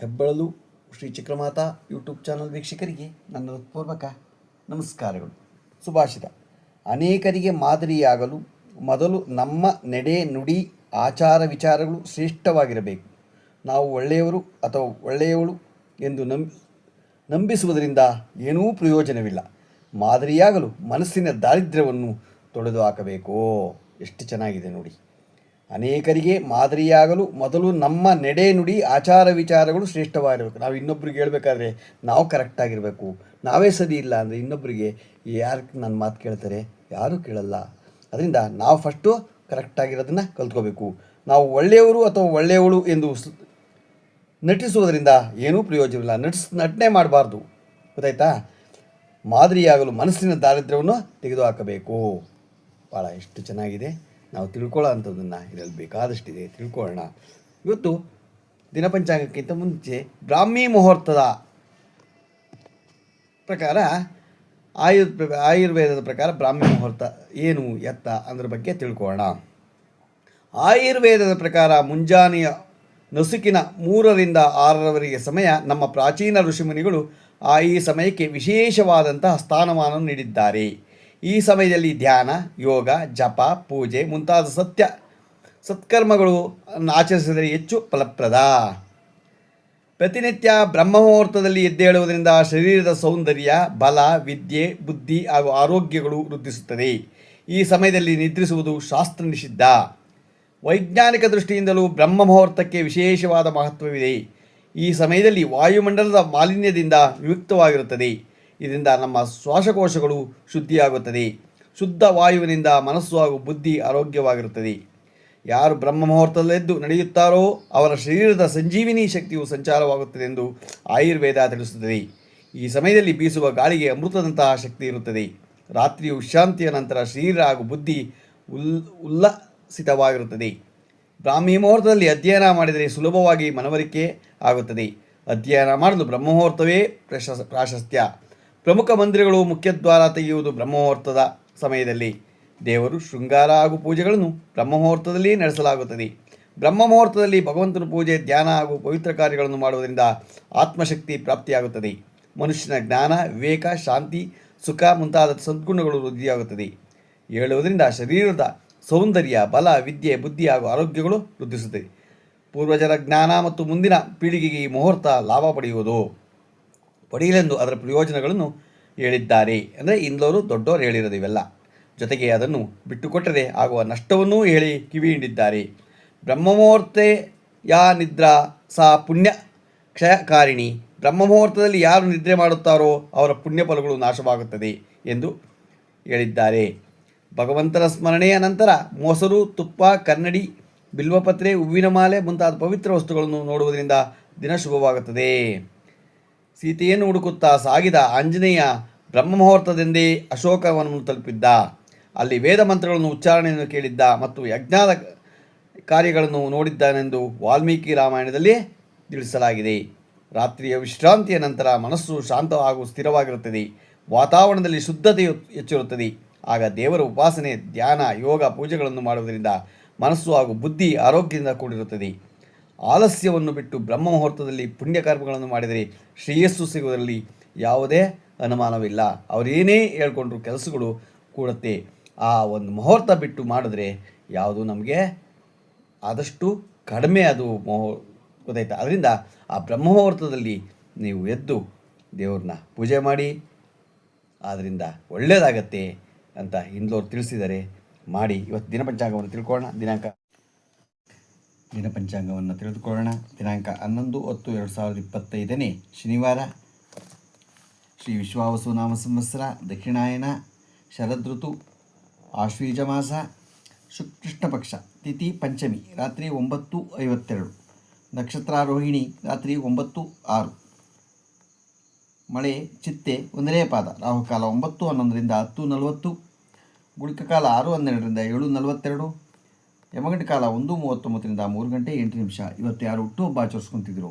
ಹೆಬ್ಬಳಲು Shri Chakramata YouTube channel ವೀಕ್ಷಕರಿಗೆ ನನ್ನ ಹೃತ್ಪೂರ್ವಕ ನಮಸ್ಕಾರಗಳು. ಸುಭಾಷಿತ. ಅನೇಕರಿಗೆ ಮಾದರಿಯಾಗಲು ಮೊದಲು ನಮ್ಮ ನಡೆ, ನುಡಿ, ಆಚಾರ ವಿಚಾರಗಳು ಶ್ರೇಷ್ಠವಾಗಿರಬೇಕು. ನಾವು ಒಳ್ಳೆಯವರು ಅಥವಾ ಒಳ್ಳೆಯವಳು ಎಂದು ನಂಬಿ, ನಂಬಿಸುವುದರಿಂದ ಏನೂ ಪ್ರಯೋಜನವಿಲ್ಲ. ಮಾದರಿಯಾಗಲು ಮನಸ್ಸಿನ ದಾರಿದ್ರ್ಯವನ್ನು ತೊಳೆದು ಹಾಕಬೇಕು ಎಷ್ಟು ಚೆನ್ನಾಗಿದೆ ನೋಡಿ. ಅನೇಕರಿಗೆ ಮಾದರಿಯಾಗಲು ಮೊದಲು ನಮ್ಮ ನಡೆ ನುಡಿ ಆಚಾರ ವಿಚಾರಗಳು ಶ್ರೇಷ್ಠವಾಗಿರಬೇಕು. ನಾವು ಇನ್ನೊಬ್ರಿಗೆ ಹೇಳಬೇಕಾದ್ರೆ ನಾವು ಕರೆಕ್ಟಾಗಿರಬೇಕು ನಾವೇ ಸರಿ ಇಲ್ಲ ಅಂದರೆ ಇನ್ನೊಬ್ಬರಿಗೆ ಯಾರು ನನ್ನ ಮಾತು ಕೇಳ್ತಾರೆ? ಯಾರೂ ಕೇಳಲ್ಲ. ಅದರಿಂದ ನಾವು ಫಸ್ಟು ಕರೆಕ್ಟಾಗಿರೋದನ್ನು ಕಲ್ತ್ಕೋಬೇಕು. ನಾವು ಒಳ್ಳೆಯವರು ಅಥವಾ ಒಳ್ಳೆಯವಳು ಎಂದು ನಟಿಸುವುದರಿಂದ ಏನೂ ಪ್ರಯೋಜನವಿಲ್ಲ. ನಟಿಸ್ ನಟನೆ ಮಾಡಬಾರ್ದು. ಗೊತ್ತಾಯ್ತಾ? ಮಾದರಿಯಾಗಲು ಮನಸ್ಸಿನ ದಾರಿದ್ರ್ಯವನ್ನು ತೆಗೆದುಹಾಕಬೇಕು. ಭಾಳ ಎಷ್ಟು ಚೆನ್ನಾಗಿದೆ. ನಾವು ತಿಳ್ಕೊಳ್ಳೋ ಅಂಥದ್ದನ್ನು ಇದರಲ್ಲಿ ಬೇಕಾದಷ್ಟಿದೆ, ತಿಳ್ಕೊಳ್ಳೋಣ. ಇವತ್ತು ದಿನಪಂಚಾಂಗಕ್ಕಿಂತ ಮುಂಚೆ ಬ್ರಾಹ್ಮಿ ಮುಹೂರ್ತದ ಪ್ರಕಾರ, ಆಯುರ್, ಆಯುರ್ವೇದದ ಪ್ರಕಾರ ಬ್ರಾಹ್ಮಿ ಮುಹೂರ್ತ ಏನು, ಎತ್ತ ಅದರ ಬಗ್ಗೆ ತಿಳ್ಕೊಳ್ಳೋಣ. ಆಯುರ್ವೇದದ ಪ್ರಕಾರ ಮುಂಜಾನೆಯ ನಸುಕಿನ ಮೂರರಿಂದ ಆರರವರೆಗೆ ಸಮಯ ನಮ್ಮ ಪ್ರಾಚೀನ ಋಷಿಮುನಿಗಳು ಆ ಈ ಸಮಯಕ್ಕೆ ವಿಶೇಷವಾದಂತಹ ಸ್ಥಾನಮಾನ ನೀಡಿದ್ದಾರೆ. ಈ ಸಮಯದಲ್ಲಿ ಧ್ಯಾನ, ಯೋಗ, ಜಪ, ಪೂಜೆ ಮುಂತಾದ ಸತ್ಯ ಸತ್ಕರ್ಮಗಳು ಆಚರಿಸಿದರೆ ಹೆಚ್ಚು ಫಲಪ್ರದ. ಪ್ರತಿನಿತ್ಯ ಬ್ರಹ್ಮಮುಹೂರ್ತದಲ್ಲಿ ಎದ್ದೇಳುವುದರಿಂದ ಶರೀರದ ಸೌಂದರ್ಯ, ಬಲ, ವಿದ್ಯೆ, ಬುದ್ಧಿ ಹಾಗೂ ಆರೋಗ್ಯಗಳು ವೃದ್ಧಿಸುತ್ತದೆ. ಈ ಸಮಯದಲ್ಲಿ ನಿದ್ರಿಸುವುದು ಶಾಸ್ತ್ರ ನಿಷಿದ್ಧ. ವೈಜ್ಞಾನಿಕ ದೃಷ್ಟಿಯಿಂದಲೂ ಬ್ರಹ್ಮ ಮುಹೂರ್ತಕ್ಕೆ ವಿಶೇಷವಾದ ಮಹತ್ವವಿದೆ. ಈ ಸಮಯದಲ್ಲಿ ವಾಯುಮಂಡಲದ ಮಾಲಿನ್ಯದಿಂದ ವಿಮುಕ್ತವಾಗಿರುತ್ತದೆ ಇದರಿಂದ ನಮ್ಮ ಶ್ವಾಸಕೋಶಗಳು ಶುದ್ಧಿಯಾಗುತ್ತದೆ. ಶುದ್ಧ ವಾಯುವಿನಿಂದ ಮನಸ್ಸು ಹಾಗೂ ಬುದ್ಧಿ ಆರೋಗ್ಯವಾಗಿರುತ್ತದೆ. ಯಾರು ಬ್ರಹ್ಮ ಮುಹೂರ್ತದಲ್ಲೆದ್ದು ನಡೆಯುತ್ತಾರೋ ಅವರ ಶರೀರದ ಸಂಜೀವಿನಿ ಶಕ್ತಿಯು ಸಂಚಾರವಾಗುತ್ತದೆ ಎಂದು ಆಯುರ್ವೇದ ತಿಳಿಸುತ್ತದೆ. ಈ ಸಮಯದಲ್ಲಿ ಬೀಸುವ ಗಾಳಿಗೆ ಅಮೃತದಂತಹ ಶಕ್ತಿ ಇರುತ್ತದೆ. ರಾತ್ರಿಯು ವಿಶ್ರಾಂತಿಯ ನಂತರ ಶರೀರ ಹಾಗೂ ಬುದ್ಧಿ ಉಲ್, ಉಲ್ಲಸಿತವಾಗಿರುತ್ತದೆ. ಬ್ರಾಹ್ಮಿ ಮುಹೂರ್ತದಲ್ಲಿ ಅಧ್ಯಯನ ಮಾಡಿದರೆ ಸುಲಭವಾಗಿ ಮನವರಿಕೆ ಆಗುತ್ತದೆ. ಅಧ್ಯಯನ ಮಾಡಲು ಬ್ರಹ್ಮಮುಹೂರ್ತವೇ ಪ್ರಶಸ್, ಪ್ರಾಶಸ್ತ್ಯ. ಪ್ರಮುಖ ಮಂದಿರಗಳು ಮುಖ್ಯದ್ವಾರ ತೆಗೆಯುವುದು ಬ್ರಹ್ಮಮುಹೂರ್ತದ ಸಮಯದಲ್ಲಿ. ದೇವರು ಶೃಂಗಾರ ಹಾಗೂ ಪೂಜೆಗಳನ್ನು ಬ್ರಹ್ಮಮುಹೂರ್ತದಲ್ಲಿ ನಡೆಸಲಾಗುತ್ತದೆ. ಬ್ರಹ್ಮಮುಹೂರ್ತದಲ್ಲಿ ಭಗವಂತನ ಪೂಜೆ, ಧ್ಯಾನ ಹಾಗೂ ಪವಿತ್ರ ಕಾರ್ಯಗಳನ್ನು ಮಾಡುವುದರಿಂದ ಆತ್ಮಶಕ್ತಿ ಪ್ರಾಪ್ತಿಯಾಗುತ್ತದೆ. ಮನುಷ್ಯನ ಜ್ಞಾನ, ವಿವೇಕ, ಶಾಂತಿ, ಸುಖ ಮುಂತಾದ ಸದ್ಗುಣಗಳು ವೃದ್ಧಿಯಾಗುತ್ತದೆ. ಹೇಳುವುದರಿಂದ ಶರೀರದ ಸೌಂದರ್ಯ, ಬಲ, ವಿದ್ಯೆ, ಬುದ್ಧಿ ಹಾಗೂ ಆರೋಗ್ಯಗಳು ವೃದ್ಧಿಸುತ್ತದೆ. ಪೂರ್ವಜರ ಜ್ಞಾನ ಮತ್ತು ಮುಂದಿನ ಪೀಳಿಗೆಗೆ ಈ ಮುಹೂರ್ತ ಲಾಭ ಪಡೆಯುವುದು. ಪಡೆಯಲೆಂದು ಅದರ ಪ್ರಯೋಜನಗಳನ್ನು ಹೇಳಿದ್ದಾರೆ. ಅಂದರೆ ಇಂದವರು ದೊಡ್ಡವರು ಹೇಳಿರೋದು ಇವೆಲ್ಲ. ಜೊತೆಗೆ ಅದನ್ನು ಬಿಟ್ಟುಕೊಟ್ಟರೆ ಆಗುವ ನಷ್ಟವನ್ನೂ ಹೇಳಿ ಕಿವಿ ಹಿಂಡಿದ್ದಾರೆ ಬ್ರಹ್ಮಮುಹೂರ್ತೆ ಯಾ ನಿದ್ರಾ ಸಾ ಪುಣ್ಯ ಕ್ಷಯಕಾರಿಣಿ. ಬ್ರಹ್ಮಮುಹೂರ್ತದಲ್ಲಿ ಯಾರು ನಿದ್ರೆ ಮಾಡುತ್ತಾರೋ ಅವರ ಪುಣ್ಯ ಫಲಗಳು ನಾಶವಾಗುತ್ತದೆ ಎಂದು ಹೇಳಿದ್ದಾರೆ. ಭಗವಂತನ ಸ್ಮರಣೆಯ ನಂತರ ಮೊಸರು, ತುಪ್ಪ, ಕನ್ನಡಿ, ಬಿಲ್ವಪತ್ರೆ, ಹೂವಿನ ಮಾಲೆ ಮುಂತಾದ ಪವಿತ್ರ ವಸ್ತುಗಳನ್ನು ನೋಡುವುದರಿಂದ ದಿನ ಶುಭವಾಗುತ್ತದೆ. ಸೀತೆಯನ್ನು ಹುಡುಕುತ್ತಾ ಸಾಗಿದ ಆಂಜನೇಯ ಬ್ರಹ್ಮಮುಹೂರ್ತದಿಂದೇ ಅಶೋಕವನವನ್ನು ತಲುಪಿದ್ದ. ಅಲ್ಲಿ ವೇದ ಮಂತ್ರಗಳನ್ನು ಉಚ್ಚಾರಣೆಯನ್ನು ಕೇಳಿದ್ದ ಮತ್ತು ಯಜ್ಞಾದ ಕಾರ್ಯಗಳನ್ನು ನೋಡಿದ್ದಾನೆಂದು ವಾಲ್ಮೀಕಿ ರಾಮಾಯಣದಲ್ಲಿ ತಿಳಿಸಲಾಗಿದೆ. ರಾತ್ರಿಯ ವಿಶ್ರಾಂತಿಯ ನಂತರ ಮನಸ್ಸು ಶಾಂತ ಹಾಗೂ ಸ್ಥಿರವಾಗಿರುತ್ತದೆ. ವಾತಾವರಣದಲ್ಲಿ ಶುದ್ಧತೆಯು ಹೆಚ್ಚಿರುತ್ತದೆ. ಆಗ ದೇವರ ಉಪಾಸನೆ, ಧ್ಯಾನ, ಯೋಗ, ಪೂಜೆಗಳನ್ನು ಮಾಡುವುದರಿಂದ ಮನಸ್ಸು ಹಾಗೂ ಬುದ್ಧಿ ಆರೋಗ್ಯದಿಂದ ಕೂಡಿರುತ್ತದೆ. ಆಲಸ್ಯವನ್ನು ಬಿಟ್ಟು ಬ್ರಹ್ಮ ಮುಹೂರ್ತದಲ್ಲಿ ಪುಣ್ಯಕರ್ಮಗಳನ್ನು ಮಾಡಿದರೆ ಶ್ರೇಯಸ್ಸು ಸಿಗುವುದರಲ್ಲಿ ಯಾವುದೇ ಅನುಮಾನವಿಲ್ಲ. ಅವರೇನೇ ಹೇಳ್ಕೊಂಡ್ರು ಕೆಲಸಗಳು ಕೂಡುತ್ತೆ. ಆ ಒಂದು ಮುಹೂರ್ತ ಬಿಟ್ಟು ಮಾಡಿದ್ರೆ ಯಾವುದು ನಮಗೆ ಆದಷ್ಟು ಕಡಿಮೆ ಅದು ಮೊಹೋ, ಗೊತ್ತಾಯ್ತು? ಅದರಿಂದ ಆ ಬ್ರಹ್ಮ ಮುಹೂರ್ತದಲ್ಲಿ ನೀವು ಎದ್ದು ದೇವ್ರನ್ನ ಪೂಜೆ ಮಾಡಿ ಆದ್ದರಿಂದ ಒಳ್ಳೆಯದಾಗತ್ತೆ ಅಂತ ಹಿಂದೋರು ತಿಳಿಸಿದ್ದಾರೆ ಮಾಡಿ. ಇವತ್ತು ದಿನಪಂಚಾಂಗವನ್ನು ತಿಳ್ಕೊಳ್ಳೋಣ. ದಿನಾಂಕ ದಿನಪಂಚಾಂಗವನ್ನು ತಿಳಿದುಕೊಳ್ಳೋಣ. ದಿನಾಂಕ ಹನ್ನೊಂದು ಹತ್ತು ಎರಡು ಸಾವಿರದ ಇಪ್ಪತ್ತೈದನೇ ಶನಿವಾರ. ಶ್ರೀ ವಿಶ್ವಾವಸು ನಾಮ ಸಂವತ್ಸರ ದಕ್ಷಿಣಾಯನ, ಶರದೃತು, ಆಶ್ವೀಜ ಮಾಸ ಶುಕೃಷ್ಣ ಪಕ್ಷ, ತಿಥಿ ಪಂಚಮಿ, ರಾತ್ರಿ ಒಂಬತ್ತು ಐವತ್ತೆರಡು. ನಕ್ಷತ್ರಾರೋಹಿಣಿ, ರಾತ್ರಿ ಒಂಬತ್ತು ಆರು. ಮಳೆ, ಚಿತ್ತೆ ಒಂದನೇ ಪಾದ, ರಾಹುಕಾಲ ಒಂಬತ್ತು ಹನ್ನೊಂದರಿಂದ ಹತ್ತು ನಲವತ್ತು. ಗುಳಿಕ ಕಾಲ ಆರು ಹನ್ನೆರಡರಿಂದ ಏಳು ನಲವತ್ತೆರಡು. ಯಮಗಂಟ ಕಾಲ ಒಂದು ಮೂವತ್ತೊಂಬತ್ತರಿಂದ ಮೂರು ಗಂಟೆ ಎಂಟು ನಿಮಿಷ. ಇವತ್ತು ಯಾರು ಹುಟ್ಟುಹಬ್ಬ ಆಚರಿಸ್ಕೊತಿದ್ರು?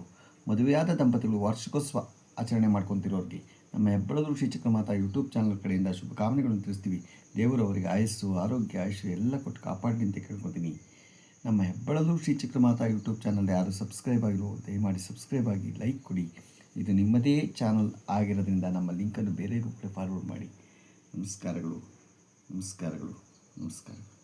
ಮದುವೆಯಾದ ದಂಪತಿಗಳು ವಾರ್ಷಿಕೋತ್ಸವ ಆಚರಣೆ ಮಾಡ್ಕೊತಿರೋರಿಗೆ. ನಮ್ಮ ಹೆಬ್ಬಳದು ಶ್ರೀ ಮಾತಾ ಯೂಟ್ಯೂಬ್ ಚಾನಲ್ ಕಡೆಯಿಂದ ಶುಭಕಾಮನೆಗಳನ್ನು ತಿಳಿಸ್ತೀವಿ. ದೇವರು ಅವರಿಗೆ ಆಯಸ್ಸು, ಆರೋಗ್ಯ, ಆಯುಷ್ಯ ಎಲ್ಲ ಕೊಟ್ಟು ಕಾಪಾಡಲಿ ಅಂತ ಕೇಳ್ಕೊತೀನಿ. ನಮ್ಮ ಹೆಬ್ಬಳಲು ಶ್ರೀ ಮಾತಾ ಯೂಟ್ಯೂಬ್ ಚಾನಲ್ ಯಾರು ಸಬ್ಸ್ಕ್ರೈಬ್ ಆಗಿರೋ ದಯಮಾಡಿ ಸಬ್ಸ್ಕ್ರೈಬ್ ಆಗಿ ಲೈಕ್ ಕೊಡಿ. ಇದು ನಿಮ್ಮದೇ ಚಾನಲ್ ಆಗಿರೋದ್ರಿಂದ ನಮ್ಮ ಲಿಂಕನ್ನು ಬೇರೆ ಕೂಡ ಫಾರ್ವರ್ಡ್ ಮಾಡಿ. ನಮಸ್ಕಾರಗಳು ನಮಸ್ಕಾರಗಳು ನಮಸ್ಕಾರಗಳು.